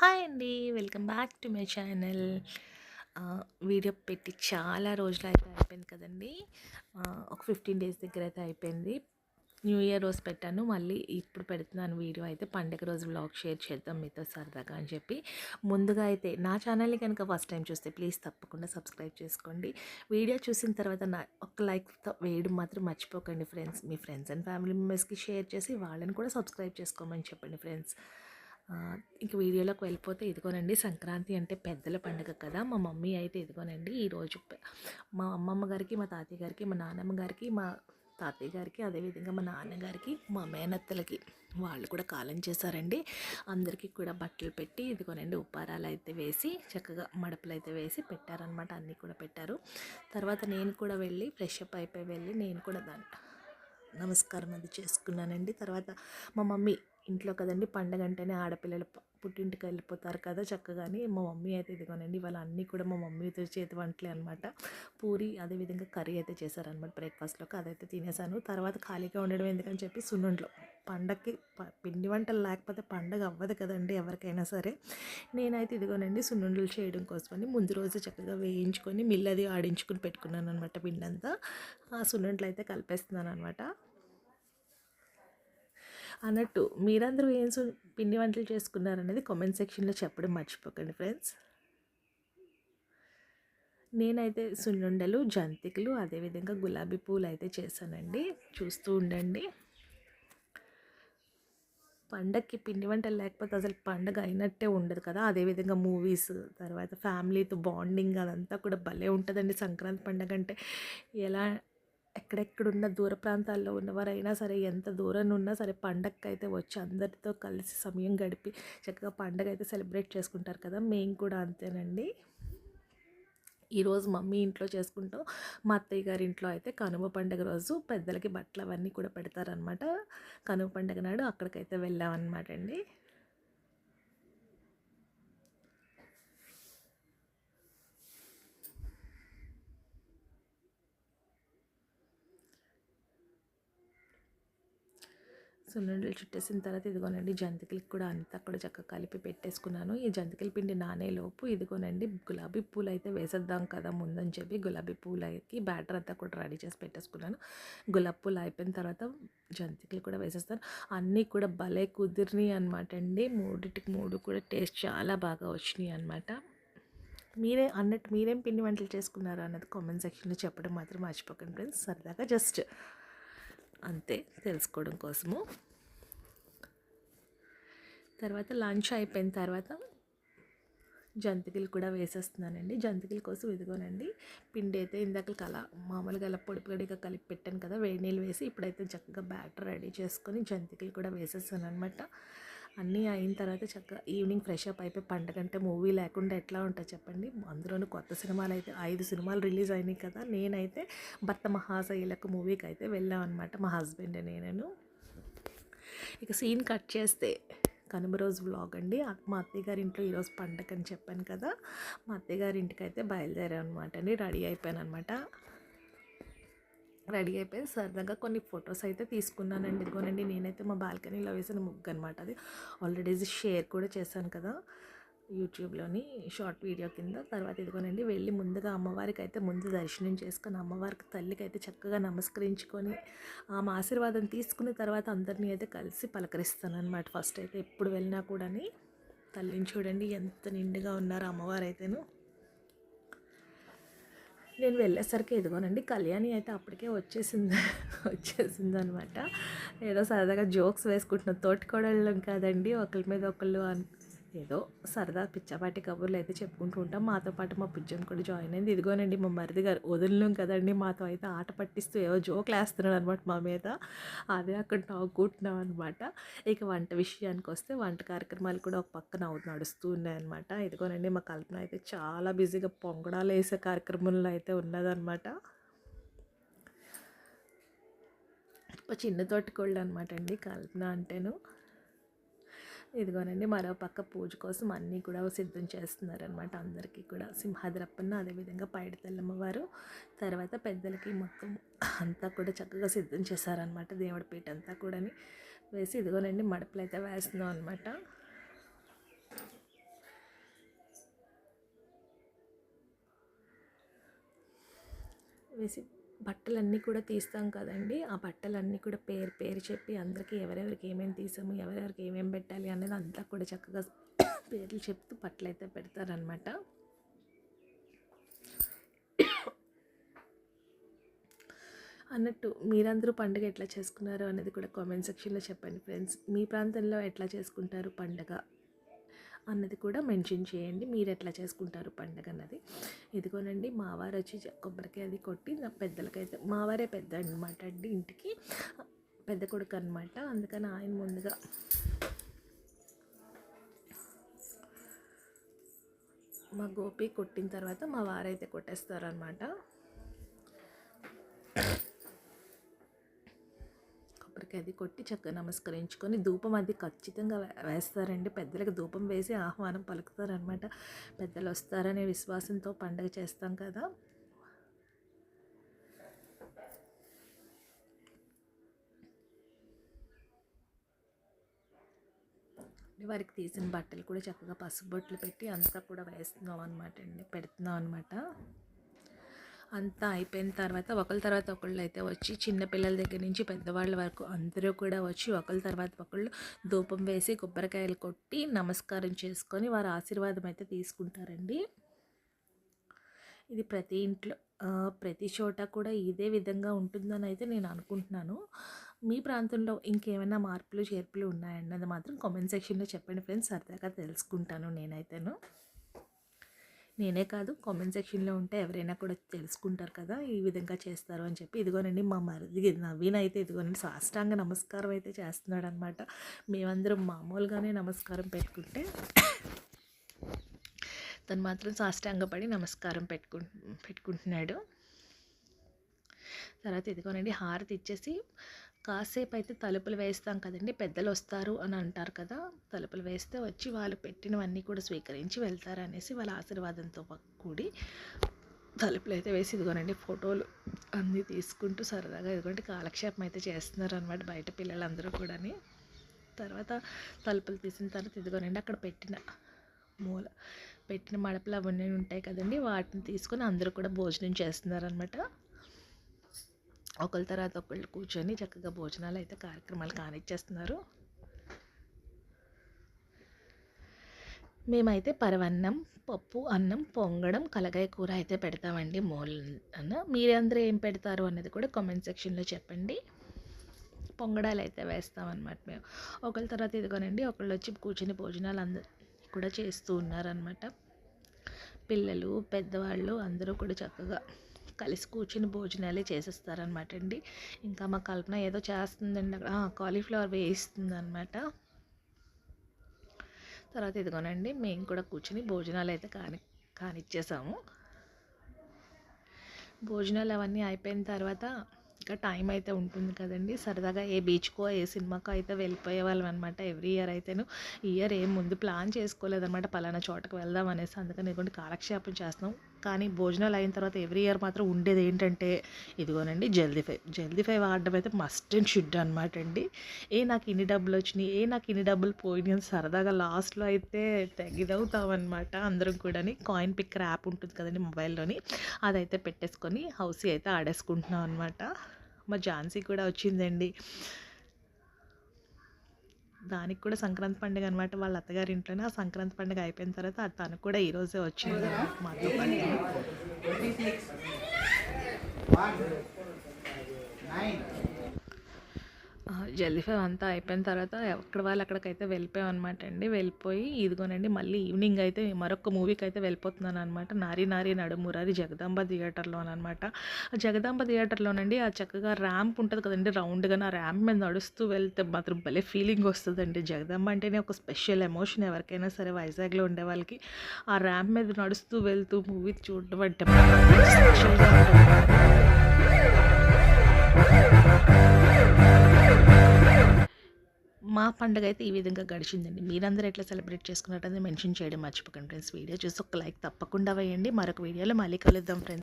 Hi అండి. Welcome back to my channel. Video పెట్టి చాలా రోజులు అయితే అయిపోయింది కదండి. ఒక ఫిఫ్టీన్ డేస్ దగ్గర అయితే అయిపోయింది. న్యూ ఇయర్ రోజు పెట్టాను. మళ్ళీ ఇప్పుడు పెడుతున్నాను వీడియో అయితే. పండగ రోజు వ్లాగ్ షేర్ చేద్దాం మీతో సరదాగా అని చెప్పి. ముందుగా అయితే నా ఛానల్ని కనుక ఫస్ట్ టైం చూస్తే ప్లీజ్ తప్పకుండా సబ్స్క్రైబ్ చేసుకోండి. వీడియో చూసిన తర్వాత నా ఒక లైక్ వేయడం మాత్రం మర్చిపోకండి ఫ్రెండ్స్. మీ ఫ్రెండ్స్ అండ్ ఫ్యామిలీ మెంబర్స్కి షేర్ చేసి వాళ్ళని కూడా సబ్స్క్రైబ్ చేసుకోమని చెప్పండి ఫ్రెండ్స్. ఇంక వీడియోలోకి వెళ్ళిపోతే ఇదిగోనండి సంక్రాంతి అంటే పెద్దల పండుగ కదా మా మమ్మీ అయితే ఇదిగోనండి ఈరోజు మా అమ్మమ్మ గారికి మా తాతయ్య గారికి మా నాన్నమ్మ గారికి మా తాతయ్య గారికి అదేవిధంగా మా నాన్నగారికి మా మేనత్తలకి వాళ్ళు కూడా కాలం చేశారండి. అందరికీ కూడా బట్టలు పెట్టి ఇదిగోనండి ఉపారాలు అయితే వేసి చక్కగా మడపలు అయితే వేసి పెట్టారనమాట అన్నీ కూడా పెట్టారు. తర్వాత నేను కూడా వెళ్ళి ఫ్రెష్ అప్ అయిపోయి వెళ్ళి నేను కూడా దాని నమస్కారం అది చేసుకున్నానండి. తర్వాత మా మమ్మీ ఇంట్లో కదండి పండగ అంటేనే ఆడపిల్లలు పుట్టింటికి వెళ్ళిపోతారు కదా చక్కగాని మా మమ్మీ అయితే ఇదిగోనండి ఇవాళ అన్నీ కూడా మా మమ్మీతో చేతి వంటలే అనమాట పూరి అదేవిధంగా కర్రీ అయితే చేశారనమాట బ్రేక్ఫాస్ట్లోకి అదైతే తినేసాను. తర్వాత ఖాళీగా ఉండడం ఎందుకని చెప్పి సున్నుండ్లో. పండగకి ప- పిండి వంటలు లేకపోతే పండగ అవ్వదు కదండి ఎవరికైనా సరే. నేనైతే ఇదిగోనండి సున్నుండలు చేయడం కోసమని ముందు రోజు చక్కగా వేయించుకొని మిల్లది ఆడించుకుని పెట్టుకున్నాను అనమాట పిండి అంతా ఆ సున్నుండలు అయితే కలిపేస్తున్నాను అనమాట అన్నట్టు మీరందరూ ఏం పిండి వంటలు చేసుకున్నారనేది కామెంట్ సెక్షన్లో చెప్పడం మర్చిపోకండి ఫ్రెండ్స్ నేనైతే సున్నుండలు జంతికలు అదేవిధంగా గులాబీ పూలు అయితే చేశానండి. చూస్తూ ఉండండి. పండగకి పిండి వంటలు లేకపోతే అసలు పండగ అయినట్టే ఉండదు కదా. అదేవిధంగా మూవీస్ తర్వాత ఫ్యామిలీతో బాండింగ్ అదంతా కూడా భలే ఉంటుందండి. సంక్రాంతి పండగ అంటే ఎలా ఎక్కడెక్కడున్న దూర ప్రాంతాల్లో ఉన్నవారైనా సరే ఎంత దూరం ఉన్నా సరే పండగకి అయితే వచ్చి అందరితో కలిసి సమయం గడిపి చక్కగా పండగ అయితే సెలబ్రేట్ చేసుకుంటారు కదా మేము కూడా అంతేనండి. ఈరోజు మమ్మీ ఇంట్లో చేసుకుంటాం మా అత్తయ్య గారి ఇంట్లో అయితే కనుమ పండుగ రోజు పెద్దలకి బట్టలు అవన్నీ కూడా పెడతారనమాట కనుమ పండుగ నాడు అక్కడికైతే వెళ్ళామన్నమాట అండి. సున్నుండలు చుట్టేసిన తర్వాత ఇదిగోనండి జంతికలు కూడా అంతా కూడా చక్కగా కలిపి పెట్టేసుకున్నాను. ఈ జంతికల పిండి నానేలోపు ఇదిగోనండి గులాబీ పూలు అయితే వేసేద్దాం కదా ముందని చెప్పి గులాబీ పూలకి బ్యాటర్ అంతా కూడా రెడీ చేసి పెట్టేసుకున్నాను. గులాబీ పూలు అయిపోయిన తర్వాత జంతికలు కూడా వేసేస్తాను. అన్నీ కూడా భలే కుదిరినాయి అనమాట అండి. మూడిటికి మూడు కూడా టేస్ట్ చాలా బాగా వచ్చినాయి అనమాట మీరే అన్నట్టు మీరేం పిండి వంటలు చేసుకున్నారు అన్నది కామెంట్ సెక్షన్లో చెప్పడం మాత్రం మర్చిపోకండి ఫ్రెండ్స్. సరదాగా జస్ట్ అంతే తెలుసుకోవడం కోసము. తర్వాత లంచ్ అయిపోయిన తర్వాత జంతికలు కూడా వేసేస్తున్నానండి. జంతికల కోసం ఇదిగోనండి పిండి అయితే ఇందాక అలా మామూలుగా అలా పొడి పొడిగా కలిపి పెట్టాను కదా వేడి నీళ్ళు వేసి ఇప్పుడైతే చక్కగా బ్యాటర్ రెడీ చేసుకొని జంతికలు కూడా వేసేస్తాను అనమాట అన్నీ అయిన తర్వాత చక్కగా ఈవినింగ్ ఫ్రెష్ అప్ అయిపోయి పండగ అంటే మూవీ లేకుండా ఎట్లా ఉంటుంది చెప్పండి? అందులోనూ కొత్త సినిమాలు అయితే ఐదు సినిమాలు రిలీజ్ అయినాయి కదా! నేనైతే భర్త మహాశైలకు మూవీకి అయితే వెళ్ళాం అనమాట మా హస్బెండ్ నేను ఇక సీన్ కట్ చేస్తే కనుమ రోజు వ్లాగ్ అండి. మా అత్తయ్య గారి ఇంట్లో ఈరోజు పండగ అని చెప్పాను కదా! మా అత్తయ్య గారి ఇంటికి అయితే బయలుదేరాను అనమాట అండి. రెడీ అయిపోయాను అనమాట రెడీ అయిపోయి సరదాగా కొన్ని ఫొటోస్ అయితే తీసుకున్నానండి. ఇదిగోనండి నేనైతే మా బాల్కనీలో వేసిన ముగ్గు అనమాట అది. ఆల్రెడీ షేర్ కూడా చేశాను కదా యూట్యూబ్లోని షార్ట్ వీడియో కింద. తర్వాత ఇదిగోనండి వెళ్ళి ముందుగా అమ్మవారికి అయితే ముందు దర్శనం చేసుకొని అమ్మవారికి తల్లికి అయితే చక్కగా నమస్కరించుకొని ఆమె ఆశీర్వాదం తీసుకున్న తర్వాత అందరినీ అయితే కలిసి పలకరిస్తాను అనమాట ఫస్ట్ అయితే ఎప్పుడు వెళ్ళినా కూడాని. తల్లిని చూడండి ఎంత నిండుగా ఉన్నారు అమ్మవారు అయితేను నేను వెళ్ళేసరికి ఎదుగోనండి కళ్యాణి అయితే అప్పటికే వచ్చేసింది వచ్చేసింది అనమాట ఏదో సరదాగా జోక్స్ వేసుకుంటున్నాం తోటికోడళ్ళం కాదండి ఒకరి మీద ఒకళ్ళు ఏదో సరదా పిచ్చపాటి కబుర్లు అయితే చెప్పుకుంటూ ఉంటాం. మాతో పాటు మా పిజ్జన్ కూడా జాయిన్ అయింది. ఇదిగోనండి మా మరిది గారు వదిలినాం కదండి. మాతో అయితే ఆట పట్టిస్తూ ఏవో జోకులు వేస్తున్నాడు అనమాట మా మీద. అదే అక్కడ నవ్వుకుంటున్నాం అనమాట ఇక వంట విషయానికి వస్తే వంట కార్యక్రమాలు కూడా ఒక పక్క నవ్వు నడుస్తూ ఉన్నాయన్నమాట ఇదిగోనండి మా కల్పన అయితే చాలా బిజీగా పొంగడాలు వేసే కార్యక్రమంలో అయితే ఉన్నదనమాట చిన్న తోటకోళ్ళు అనమాట అండి కల్పన అంటేను. ఇదిగోనండి మరో పక్క పూజ కోసం అన్నీ కూడా సిద్ధం చేస్తున్నారనమాట అందరికీ కూడా. సింహాద్రప్పన్న అదేవిధంగా పైడితల్లమ్మ వారు తర్వాత పెద్దలకి మొత్తం అంతా కూడా చక్కగా సిద్ధం చేశారనమాట దేవుడి పీట అంతా కూడాని. వేసి ఇదిగోనండి మడపలు అయితే వేస్తున్నాం అనమాట వేసి బట్టలన్నీ కూడా తీస్తాం కదండి ఆ బట్టలన్నీ కూడా పేరు పేరు చెప్పి అందరికీ ఎవరెవరికి ఏమేమి తీసాము ఎవరెవరికి ఏమేమి పెట్టాము అనేది అంతా కూడా చక్కగా పేర్లు చెప్తూ పట్లయితే పెడతారనమాట అన్నట్టు మీరందరూ పండుగ ఎట్లా చేసుకున్నారు అనేది కూడా కామెంట్ సెక్షన్లో చెప్పండి ఫ్రెండ్స్ మీ ప్రాంతంలో ఎట్లా చేసుకుంటారు పండుగ అన్నది కూడా మెన్షన్ చేయండి. మీరు ఎట్లా చేసుకుంటారు పండుగ అన్నది. ఇదిగోనండి మావారు వచ్చి కొబ్బరికాయ అది కొట్టి నా పెద్దలకైతే మావారే పెద్ద అనమాట అండి ఇంటికి. పెద్ద కొడుకు అనమాట అందుకని ఆయన ముందుగా మా గోపి కొట్టిన తర్వాత మా వారైతే కొట్టేస్తారనమాట కొబ్బరికాయ అది కొట్టి చక్కగా నమస్కరించుకొని ధూపం అది ఖచ్చితంగా వే- వేస్తారండి. పెద్దలకు ధూపం వేసి ఆహ్వానం పలుకుతారనమాట పెద్దలు వస్తారనే విశ్వాసంతో పండగ చేస్తాం కదా. వారికి తీసిన బట్టలు కూడా చక్కగా పసుపు బొట్లు పెట్టి అంతా కూడా వేస్తున్నాం అనమాట అండి. పెడుతున్నాం అనమాట అంతా అయిపోయిన తర్వాత ఒకళ్ళ తర్వాత ఒకళ్ళు అయితే వచ్చి చిన్నపిల్లల దగ్గర నుంచి పెద్దవాళ్ళ వరకు అందరూ కూడా వచ్చి ఒకళ్ళ తర్వాత ఒకళ్ళు ధూపం వేసి కొబ్బరికాయలు కొట్టి నమస్కారం చేసుకొని వారి ఆశీర్వాదం అయితే తీసుకుంటారండి. ఇది ప్రతి ఇంట్లో ప్రతి చోట కూడా ఇదే విధంగా ఉంటుందని అయితే నేను అనుకుంటున్నాను. మీ ప్రాంతంలో ఇంకేమైనా మార్పులు చేర్పులు ఉన్నాయన్నది మాత్రం కామెంట్ సెక్షన్లో చెప్పండి ఫ్రెండ్స్. సరదాగా తెలుసుకుంటాను నేనైతేను. నేనే కాదు కామెంట్ సెక్షన్లో ఉంటే ఎవరైనా కూడా తెలుసుకుంటారు కదా ఈ విధంగా చేస్తారు అని చెప్పి. ఇదిగోనండి మా మరిది నవీన్ అయితే ఇదిగోనండి సాష్టాంగ నమస్కారం అయితే చేస్తున్నాడు అనమాట మేమందరం మామూలుగానే నమస్కారం పెట్టుకుంటే తను మాత్రం సాష్టాంగపడి నమస్కారం పెట్టుకు పెట్టుకుంటున్నాడు. తర్వాత ఇదిగోనండి హారతి ఇచ్చేసి కాసేపు అయితే తలుపులు వేస్తాం కదండి పెద్దలు వస్తారు అని అంటారు కదా తలుపులు వేస్తే వచ్చి వాళ్ళు పెట్టినవన్నీ కూడా స్వీకరించి వెళ్తారు అనేసి వాళ్ళ ఆశీర్వాదంతో కూడి తలుపులు అయితే వేసి ఇదిగోనండి ఫోటోలు అన్నీ తీసుకుంటూ సరదాగా ఇదిగోండి కాలక్షేపం అయితే చేస్తున్నారు అనమాట బయట పిల్లలందరూ కూడాని. తర్వాత తలుపులు తీసిన తర్వాత ఇదిగోనండి అక్కడ పెట్టిన మూల పెట్టిన మడపలు అవన్నీ ఉంటాయి కదండి వాటిని తీసుకొని అందరూ కూడా భోజనం చేస్తున్నారనమాట ఒకళ్ళ తర్వాత ఒకళ్ళు కూర్చొని చక్కగా భోజనాలు అయితే కార్యక్రమాలు కానిచ్చేస్తున్నారు. మేమైతే పరవన్నం పప్పు అన్నం పొంగడం కలగాయ కూర అయితే పెడతామండి మోల్ అన్న. మీరందరూ ఏం పెడతారు అన్నది కూడా కామెంట్ సెక్షన్లో చెప్పండి. పొంగడాలు అయితే వేస్తామన్నమాట మేము. ఒకళ్ళ తర్వాత ఇదిగోనండి ఒకళ్ళు వచ్చి కూర్చొని భోజనాలు అందరు కూడా చేస్తూ ఉన్నారనమాట పిల్లలు పెద్దవాళ్ళు అందరూ కూడా చక్కగా కలిసి కూర్చుని భోజనాలే చేసేస్తారనమాట అండి. ఇంకా మా కల్పన ఏదో చేస్తుందండి అక్కడ. కాలీఫ్లవర్ వేయిస్తుంది అనమాట తర్వాత ఇదిగోనండి మేము కూడా కూర్చుని భోజనాలు అయితే కాని కానిచ్చేసాము. భోజనాలు అవన్నీ అయిపోయిన తర్వాత ఇంకా టైం అయితే ఉంటుంది కదండి. సరదాగా ఏ బీచ్కో ఏ సినిమాకో అయితే వెళ్ళిపోయే వాళ్ళం అనమాట ఎవ్రీ ఇయర్ అయితేను. ఈ ఇయర్ ఏం ముందు ప్లాన్ చేసుకోలేదన్నమాట. పలానా చోటకు వెళ్దాం అనేసి అందుకని ఇదిగోండి కాలక్షేపం చేస్తున్నాం. కానీ భోజనాలు అయిన తర్వాత ఎవ్రీ ఇయర్ మాత్రం ఉండేది ఏంటంటే ఇదిగోనండి జల్దీ ఫైవ్. జల్దీ ఫైవ్ వాడడం అయితే మస్ట్ అండ్ షుడ్ అనమాట అండి. ఏ నాకు ఇన్ని డబ్బులు వచ్చినాయి ఏ నాకు ఇన్ని డబ్బులు పోయినాయి అని సరదాగా లాస్ట్లో అయితే తెగిదవుతాం అందరం కూడా కాయిన్ పిక్కర్ యాప్ ఉంటుంది కదండి మొబైల్లోని. అదైతే పెట్టేసుకొని హౌసీ అయితే ఆడేసుకుంటున్నాం అనమాట మా ఝాన్సీ కూడా వచ్చిందండి. దానికి కూడా సంక్రాంతి పండుగ అనమాట వాళ్ళ అత్తగారి ఇంట్లోనే. ఆ సంక్రాంతి పండుగ అయిపోయిన తర్వాత తను కూడా ఈరోజే వచ్చింది అన్నమాట మాతో పాటు. ఆ, ఫైవ్ అంతా అయిపోయిన తర్వాత ఎక్కడ వాళ్ళు అక్కడికైతే వెళ్ళిపోయామన్నమాట అండి. వెళ్ళిపోయి ఇదిగోనండి మళ్ళీ ఈవినింగ్ అయితే మరొక మూవీకి అయితే వెళ్ళిపోతున్నాను అనమాట నారి నారి నడుమురారి జగదాంబ థియేటర్లో అనమాట ఆ జగదాంబ థియేటర్లోనండి ఆ చక్కగా ర్యాంప్ ఉంటుంది కదండి రౌండ్గా ఆ ర్యాంప్ మీద నడుస్తూ వెళ్తే మాత్రం భలే ఫీలింగ్ వస్తుందండి. జగదాంబ అంటేనే ఒక స్పెషల్ ఎమోషన్ ఎవరికైనా సరే వైజాగ్లో ఉండే వాళ్ళకి. ఆ ర్యాంప్ మీద నడుస్తూ వెళ్తూ మూవీ చూడడం అంటే స్పెషల్గా ఉంటుంది. మా పండుగ అయితే ఈ విధంగా గడిచిందండి. మీరందరూ ఎట్లా సెలబ్రేట్ చేసుకున్నట్టు మెన్షన్ చేయడం మర్చిపోకండి ఫ్రెండ్స్. వీడియో చూసి ఒక లైక్ తప్పకుండా వేయండి. మరొక వీడియోలో మళ్ళీ కలుద్దాం ఫ్రెండ్స్.